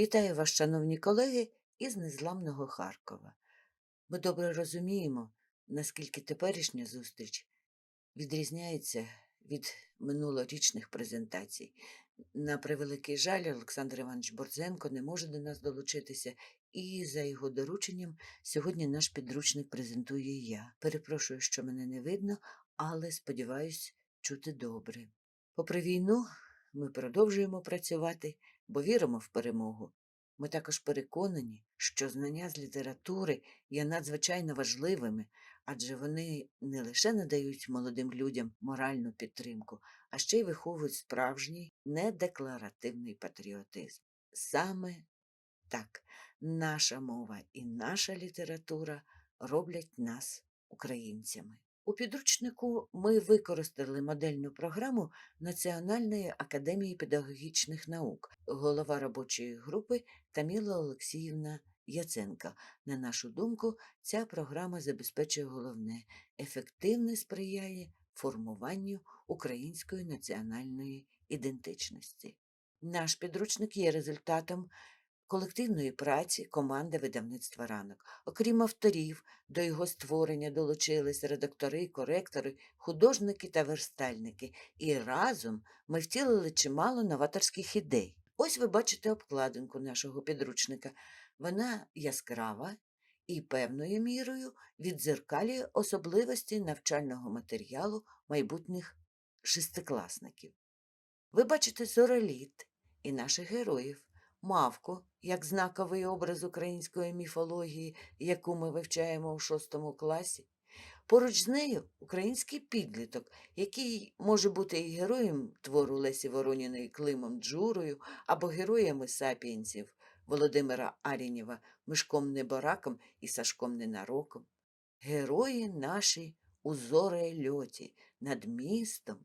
Вітаю вас, шановні колеги, із незламного Харкова. Ми добре розуміємо, наскільки теперішня зустріч відрізняється від минулорічних презентацій. На превеликий жаль, Олександр Іванович Борзенко не може до нас долучитися, і за його дорученням сьогодні наш підручник презентую я. Перепрошую, що мене не видно, але сподіваюсь чути добре. Попри війну, ми продовжуємо працювати, бо віримо в перемогу. Ми також переконані, що знання з літератури є надзвичайно важливими, адже вони не лише надають молодим людям моральну підтримку, а ще й виховують справжній недекларативний патріотизм. Саме так наша мова і наша література роблять нас українцями. У підручнику ми використали модельну програму Національної академії педагогічних наук, голова робочої групи Таміла Олексіївна Яценка. На нашу думку, ця програма забезпечує головне ефективно сприяє формуванню української національної ідентичності. Наш підручник є результатом колективної праці команди видавництва ранок. Окрім авторів, до його створення долучились редактори, коректори, художники та верстальники, і разом ми втілили чимало новаторських ідей. Ось ви бачите обкладинку нашого підручника. Вона яскрава і певною мірою віддзеркалює особливості навчального матеріалу майбутніх шестикласників. Ви бачите зореліт і наших героїв, мавку як знаковий образ української міфології, яку ми вивчаємо у шостому класі. Поруч з нею український підліток, який може бути і героєм твору Лесі Вороніної Климом Джурою або героями сапіенсів Володимира Арінєва Мишком Небораком і Сашком Ненароком. Герої наші у зорельоті над містом,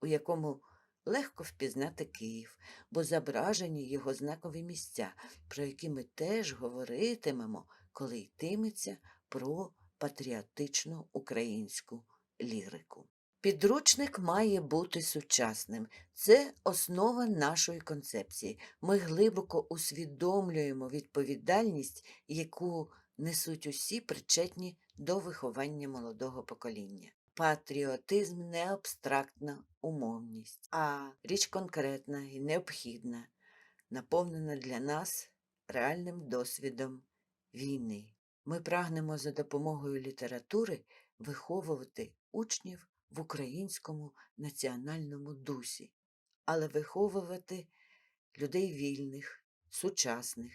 у якому легко впізнати Київ, бо зображені його знакові місця, про які ми теж говоритимемо, коли йтиметься про патріотичну українську лірику. Підручник має бути сучасним. Це основа нашої концепції. Ми глибоко усвідомлюємо відповідальність, яку несуть усі причетні до виховання молодого покоління. Патріотизм не абстрактна умовність, а річ конкретна і необхідна, наповнена для нас реальним досвідом війни. Ми прагнемо за допомогою літератури виховувати учнів в українському національному дусі, але виховувати людей вільних, сучасних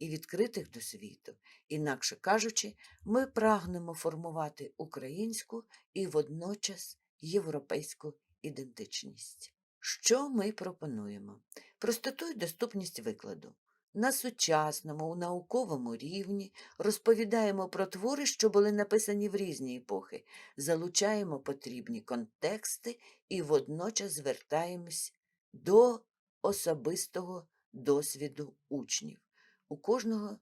і відкритих до світу. Інакше кажучи, ми прагнемо формувати українську і водночас європейську ідентичність. Що ми пропонуємо? Простоту й доступність викладу. На сучасному, у науковому рівні розповідаємо про твори, що були написані в різні епохи, залучаємо потрібні контексти і водночас звертаємось до особистого досвіду учнів. У кожного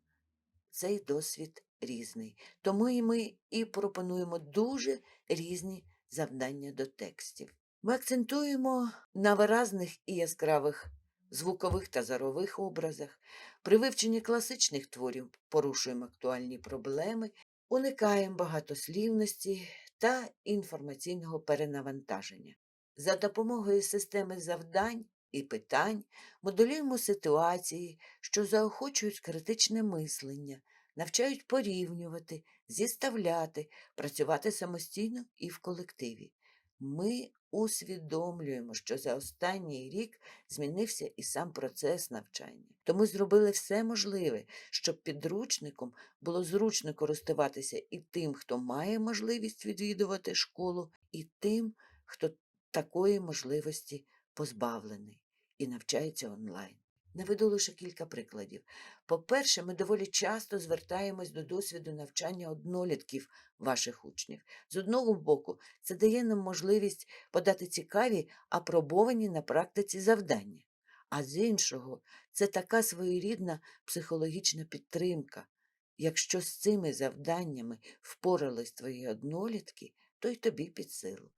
цей досвід різний. Тому і ми і пропонуємо дуже різні завдання до текстів. Ми акцентуємо на виразних і яскравих звукових та зорових образах. При вивченні класичних творів порушуємо актуальні проблеми, уникаємо багатослівності та інформаційного перенавантаження. За допомогою системи завдань і питань моделюємо ситуації, що заохочують критичне мислення, навчають порівнювати, зіставляти, працювати самостійно і в колективі. Ми усвідомлюємо, що за останній рік змінився і сам процес навчання. Тому зробили все можливе, щоб підручником було зручно користуватися і тим, хто має можливість відвідувати школу, і тим, хто такої можливості позбавлений і навчається онлайн. Наведу лише кілька прикладів. По-перше, ми доволі часто звертаємось до досвіду навчання однолітків ваших учнів. З одного боку, це дає нам можливість подати цікаві, апробовані на практиці завдання. А з іншого, це така своєрідна психологічна підтримка. Якщо з цими завданнями впорались твої однолітки, то й тобі під силу.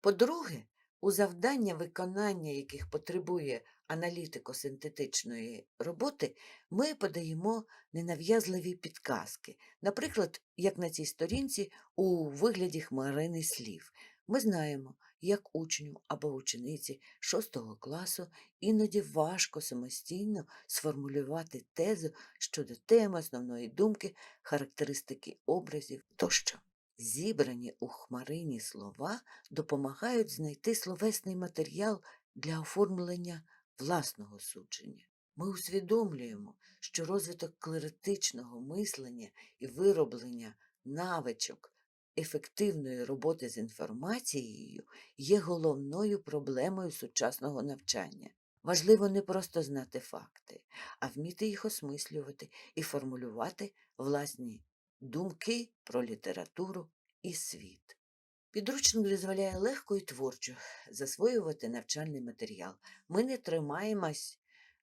По-друге, у завдання, виконання яких потребує аналітико-синтетичної роботи, ми подаємо ненав'язливі підказки. Наприклад, як на цій сторінці у вигляді хмарини слів. Ми знаємо, як учню або учениці 6 класу іноді важко самостійно сформулювати тезу щодо теми основної думки, характеристики образів тощо. Зібрані у хмарині слова допомагають знайти словесний матеріал для оформлення власного судження. Ми усвідомлюємо, що розвиток клеритичного мислення і вироблення навичок ефективної роботи з інформацією є головною проблемою сучасного навчання. Важливо не просто знати факти, а вміти їх осмислювати і формулювати власні думки про літературу і світ. Підручник дозволяє легко і творчо засвоювати навчальний матеріал. Ми не тримаємось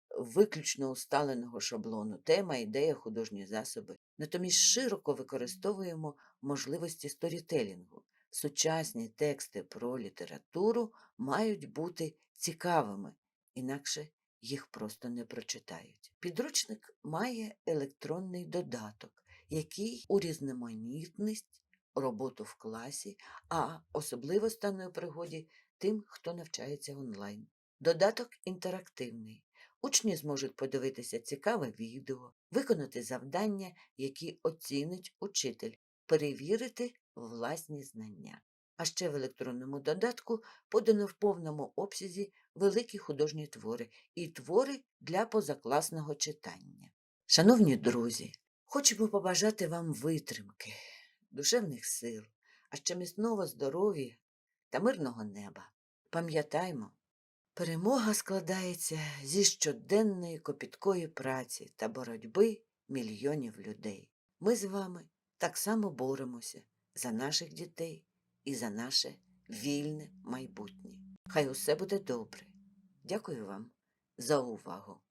виключно усталеного шаблону, тема, ідея, художні засоби. Натомість широко використовуємо можливості сторітелінгу. Сучасні тексти про літературу мають бути цікавими, інакше їх просто не прочитають. Підручник має електронний додаток, який урізноманітність роботу в класі, а особливо стане у пригоді тим, хто навчається онлайн. Додаток інтерактивний. Учні зможуть подивитися цікаве відео, виконати завдання, які оцінить учитель, перевірити власні знання. А ще в електронному додатку подано в повному обсязі великі художні твори і твори для позакласного читання. Шановні друзі, хочемо побажати вам витримки, душевних сил, а ще міцного здоров'я та мирного неба. Пам'ятаймо, перемога складається зі щоденної копіткої праці та боротьби мільйонів людей. Ми з вами так само боремося за наших дітей і за наше вільне майбутнє. Хай усе буде добре. Дякую вам за увагу.